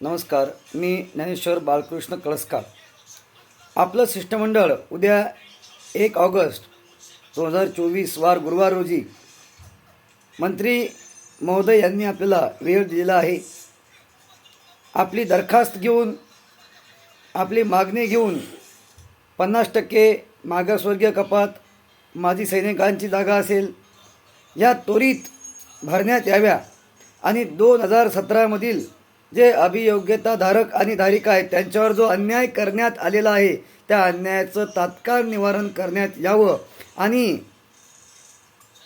नमस्कार मी ज्ञानेश्वर बाळकृष्ण कळसकार. आपलं शिष्टमंडळ उद्या एक ऑगस्ट दोन हजार चोवीस वार गुरुवार रोजी मंत्री महोदय यांनी आपल्याला वेळ दिलेला आहे. आपली दरखास्त घेऊन आपली मागणी घेऊन पन्नास टक्के मागासवर्गीय कपात माजी सैनिकांची जागा असेल. या त्वरित भरण्यात याव्या आणि दोन हजार सतरामधील जे अभियोग्यताधारक आणि धारिका आहेत त्यांच्यावर जो अन्याय करण्यात आलेला आहे त्या अन्यायाचं तात्काळ निवारण करण्यात यावं. आणि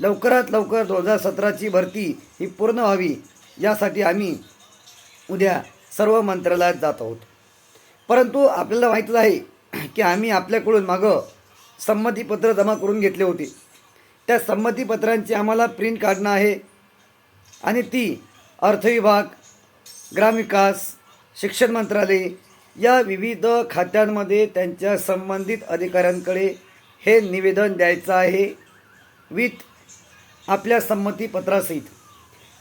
लवकरात लवकर दोन हजार सतराची भरती ही पूर्ण व्हावी यासाठी आम्ही उद्या सर्व मंत्रालयात जात आहोत. परंतु आपल्याला माहीतच आहे की आम्ही आपल्याकडून मागं संमतीपत्र जमा करून घेतले होते. त्या संमतीपत्रांची आम्हाला प्रिंट काढणं आहे आणि ती अर्थविभाग ग्रामविकास शिक्षण मंत्रालय या विविध खात्यांमध्ये त्यांच्या संबंधित अधिकाऱ्यांकडे हे निवेदन द्यायचं आहे विथ आपल्या संमतीपत्रासहित.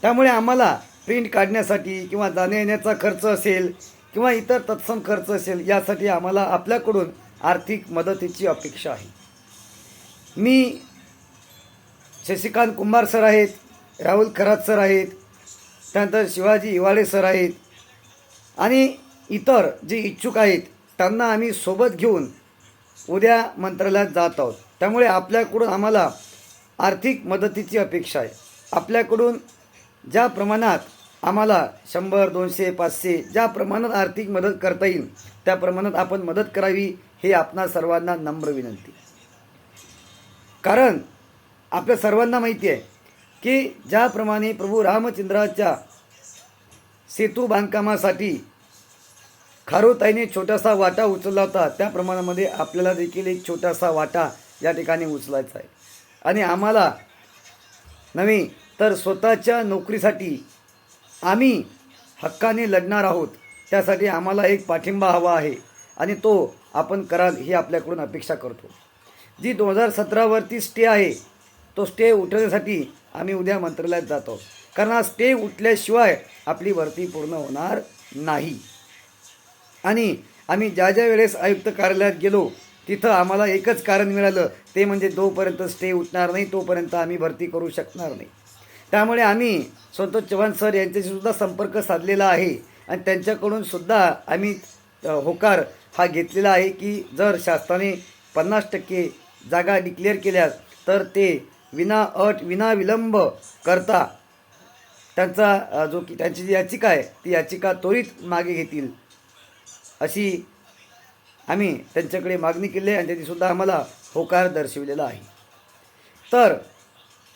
त्यामुळे आम्हाला प्रिंट काढण्यासाठी किंवा जाण्या येण्याचा खर्च असेल किंवा इतर तत्सम खर्च असेल यासाठी आम्हाला आपल्याकडून आर्थिक मदतीची अपेक्षा आहे. मी शशिकांत कुंभार सर आहेत राहुल खरात सर आहेत त्यानंतर शिवाजी इवाळे सर आहेत. आणि इतर जे इच्छुक आहेत त्यांना आम्ही सोबत घेऊन उद्या मंत्रालयात जात आहोत. त्यामुळे आपल्याकडून आम्हाला आर्थिक मदतीची अपेक्षा आहे. आपल्याकडून ज्या प्रमाणात आम्हाला शंभर दोनशे पाचशे ज्या प्रमाणात आर्थिक मदत करता येईल त्या प्रमाणात आपण मदत करावी हे आपणा सर्वांना नम्र विनंती. कारण आपल्या सर्वांना माहिती आहे की ज्याप्रमाणे प्रभू रामचंद्राच्या सेतू बांधकामासाठी खारोताईने छोटासा वाटा उचलला होता त्या प्रमाणामध्ये आपल्याला देखील एक छोटासा वाटा या ठिकाणी उचलायचा आहे. आणि आम्हाला नव्हे तर स्वतःच्या नोकरीसाठी आम्ही हक्काने लढणार आहोत त्यासाठी आम्हाला एक पाठिंबा हवा आहे आणि तो आपण कराल ही आपल्याकडून अपेक्षा करतो. जी दोन हजार सतरावरती स्टे आहे तो स्टे उठवण्यासाठी आम्ही उद्या मंत्रालयात जातो. कारण हा स्टे उठल्याशिवाय आपली भरती पूर्ण होणार नाही. आणि आम्ही ज्या ज्या वेळेस आयुक्त कार्यालयात गेलो तिथं आम्हाला एकच कारण मिळालं. ते म्हणजे जोपर्यंत स्टे उठणार नाही तोपर्यंत आम्ही भरती करू शकणार नाही. त्यामुळे आम्ही संतोष चव्हाण सर यांच्याशी सुद्धा संपर्क साधलेला आहे. आणि त्यांच्याकडून सुद्धा आम्ही होकार हा घेतलेला आहे की जर शासनाने पन्नास टक्के जागा डिक्लेअर केल्या तर ते विना अट विना विलंब करता त्यांचा जो की त्यांची जी याचिका आहे ती याचिका त्वरित मागे घेतील. अशी आम्ही त्यांच्याकडे मागणी केली आहे आणि त्यांनीसुद्धा आम्हाला होकार दर्शविलेला आहे. तर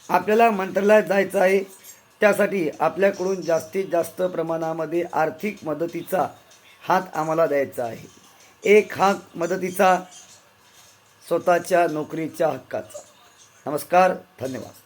आपल्याला मंत्रालयात जायचं आहे त्यासाठी आपल्याकडून जास्तीत जास्त प्रमाणामध्ये आर्थिक मदतीचा हात आम्हाला द्यायचा आहे. एक हात मदतीचा स्वतःच्या नोकरीच्या हक्काचा. नमस्कार धन्यवाद